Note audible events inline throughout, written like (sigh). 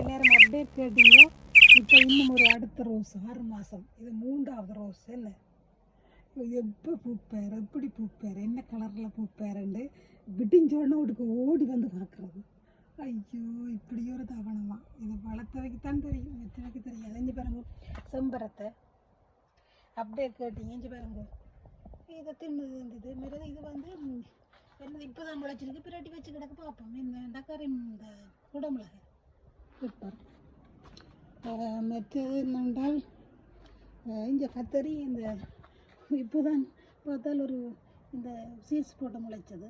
எல்லாரும் அப்டேட் கேட்டீங்க. இப்போ இன்னும் ஒரு அடுத்த ரோஸ் ஆறு மாதம் இது மூன்றாவது ரோஸ் என்ன? எப்போ பூப்பார்? எப்படி பூப்பார்? என்ன கலரில் பூப்பாருண்டு விடிஞ்சோடனே வீட்டுக்கு ஓடி வந்து பார்க்குறது. ஐயோ இப்படி ஒரு தவணமா. இது வளர்த்தவைக்கு தான் தெரியும். மற்றவைக்கு தெரியாது இங்கே பாருங்க. செம்பரத்தை. அப்டேட் கேட்டீங்க. இஞ்சி பாருங்க. இதை தின்னது இருந்தது மிரது இது வந்து என்னது இப்போ தான் முளைச்சிருக்கு பிரட்டி வச்சு கிடக்கு. பார்ப்போம். இந்த டக்கரி இந்த குடமிளகாய் பெப்பர் மற்றது என்னென்றால் இங்கே கத்தரி இந்த இப்போதான் பார்த்தால் ஒரு இந்த சீட்ஸ் போட்டு முளைச்சது.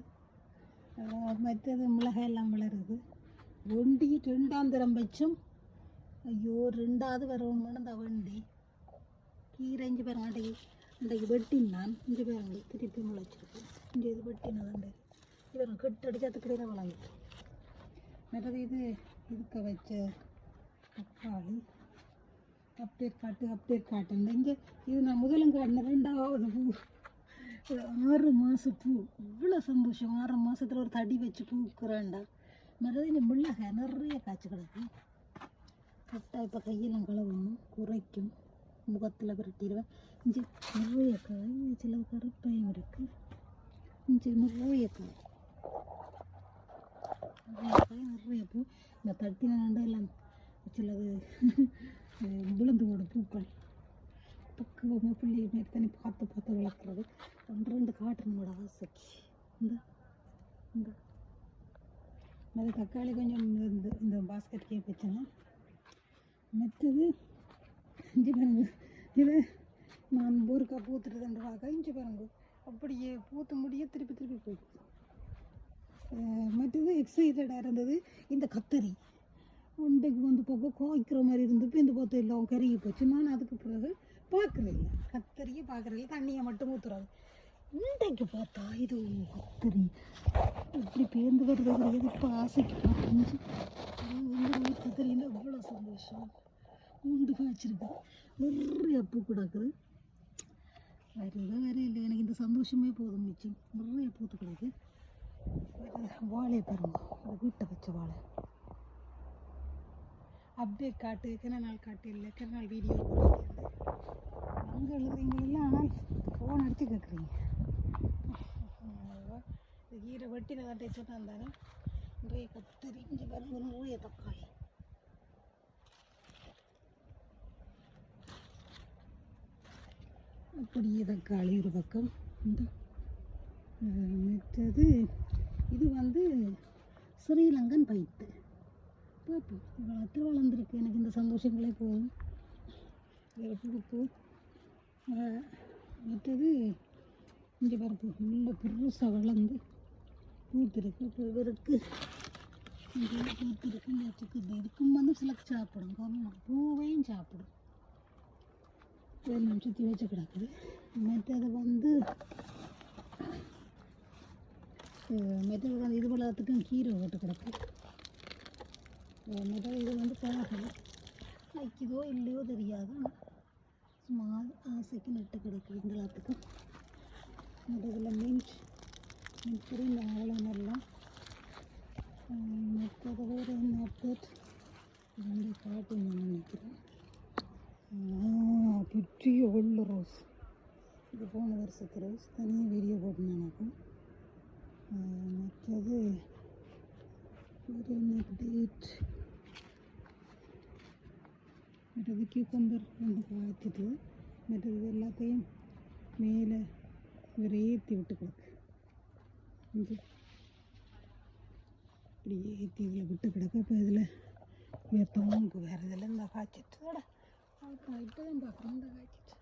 மற்றது மிளகாய் எல்லாம் வளருது ஒண்டி ரெண்டாம் தரம் வச்சும் ஐயோ ரெண்டாவது வரணும்னு தான் வண்டி. கீரை இஞ்சி பாருங்க அன்றைக்கு அன்றைக்கு வெட்டினான். இஞ்சி பாருங்க திருப்பி முளைச்சிருக்கு. இங்கே இது வெட்டினது இது பாருங்க கெட்டடிச்சு அதுக்கடையில் வளர்ந்து மற்றது இது இருக்க வச்ச தக்காளி அப்படியே காட்டு அப்படியே காட்டுங்க இங்கே இது நான் முதலும் காட்டின ரெண்டாவது பூ. ஆறு மாத பூ. இவ்வளோ சந்தோஷம். ஆறு மாதத்தில் ஒரு தடி வச்சு பூக்குறாண்டா மறுபடியும் மிளகாய் நிறைய காய்ச்சி கிடக்கு. கரெக்டாக இப்போ கையெல்லாம் கலவணும் குறைக்கும். முகத்தில் விரட்டிடுவேன். இஞ்சி நிறைய காய் சில கருப்பையும் இருக்குது இஞ்சி நிறைய காய். நிறைய பூ இந்த தட்டினாண்டு எல்லாம் சிலது அஹ், (laughs) விழுந்து போடும் பூக்கள். பக்குவமாக பிள்ளை மாரி தண்ணி பார்த்து பார்த்து வளர்க்குறது. ஒன்று ரெண்டு காட்டுறனோட ஆசைக்கு இந்த இந்த. அது தக்காளி கொஞ்சம் இந்த இந்த பாஸ்கெட் கேக் மற்றது இஞ்சி பாருங்க இது நான் ஊருக்கா பூத்துட்டுதுன்ற பார்க்க இஞ்சி பாருங்க அப்படியே பூத்து முடிய திருப்பி திருப்பி போயிடுச்சு. மற்றது எக்ஸைட்டடாக இருந்தது. இந்த கத்தரி. உண்டைக்கு வந்து போக கோய்க்கிற மாதிரி இருந்து இப்போ இந்த பார்த்து எல்லாம் கருகி போச்சு. நான் அதுக்கு பிறகு பார்க்குறேன் கத்தரியை பார்க்குறேன் தண்ணியை மட்டும் ஊற்றுறாது உண்டைக்கு பார்த்தா இது கத்தரி. இப்படி பேர்ந்து வருது கிடையாது இப்போ ஆசைக்கு பார்த்துச்சு எங்கள் கத்தரின்னா அவ்வளோ சந்தோஷம். உண்டு காய்ச்சிருக்கு. நிறைய பூ கிடக்குது. வருதா வேற இல்லை. எனக்கு இந்த சந்தோஷமே போதும் மிச்சம். நிறைய பூத்து கிடக்கு. வேற வாழை பாருங்க வீட்டை வச்ச வாழை. அப்டேட் காட்டு எத்தனை நாள் காட்டு இல்லை எத்தனை நாள் வீடியோ அங்கே எழுதுறீங்க இல்லை ஆனால் ஃபோன் அடித்து கேட்குறீங்க இது கீரை வெட்டின தான் டேஸ்ட்டு தான் இருந்தாலும் இன்றைய கத்தரி இங்கே பாருங்க நிறைய தக்காளி அப்படியே தக்காளி ஒரு பக்கம். இந்த மற்றது இது வந்து ஸ்ரீலங்கன் பைட்டு பார்ப்போம் வளர்த்து வளர்ந்துருக்கு. எனக்கு இந்த சந்தோஷங்களே போதும். வேறு பூப்பு மற்றது இங்கே பருப்பு. நல்ல பெருசாக வளர்ந்து பூத்திருக்கு. பூவிற்கு இவருக்கு இங்கே பூத்திருக்கு. வச்சுக்குது இதுக்கும் வந்து சிலக்கு சாப்பிடும். கவர்மெண்ட் பூவையும் சாப்பிடும். சுற்றி வச்சு கிடக்குது மற்றது வந்து அஹ், வந்து இது பழத்துக்கும் கீரை போட்டு கிடக்கு அஹ், இது வந்து பழகல் வைக்குதோ இல்லையோ தெரியாது. சும்மா ஆசைக்கு நட்டு கிடக்கு இந்த எல்லாத்துக்கும். மற்றதில் மீன்ஸ் மின்ட் கூட இந்த அவ்வளோ நல்லா முப்பது பேர் நாற்பது. ரெண்டு காட்டு நான் நினைக்கிறேன். ஆ, பெரிய ரோஸ் இது போன வருஷத்து ரோஸ் தனியாக வீடியோ போட்டு நினைக்கிறேன் மற்றது வேறு என்ன அப்டேட் மற்றது கியூக்கம்பர் ரெண்டு காய்ச்சிட்டு மற்றது எல்லாத்தையும் மேலே இவர் ஏற்றி விட்டு கிடக்கு. இப்படி ஏற்றி இதில் விட்டு கிடக்க. இப்போ இதில் வேப்பமும் தொங்கு வேறு இதில் இந்த காய்ச்சிட்டு இப்போ தான் பார்க்குறோம் இந்த காய்ச்சிட்டு.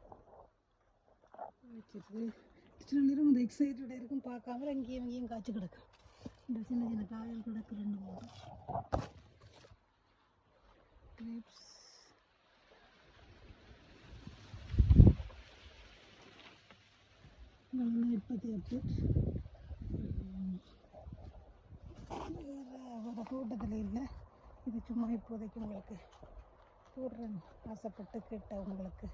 காய்ச்சிட்டு. சின்ன நேரம் இந்த எக்ஸைட்டடாக இருக்கும். பார்க்காம அங்கேயும் இங்கேயும் காய்ச்சி கிடக்கு. இந்த சின்ன சின்ன காயல் கிடக்கு ரெண்டு மூணு. கிரேப்ஸ் நல்லா இப்போத்தி அப்டேட் ஒரு கூட்டத்தில் இல்லை. இது சும்மா இப்போதைக்கு உங்களுக்கு போடுறேன் ஆசைப்பட்டு கேட்ட உங்களுக்கு.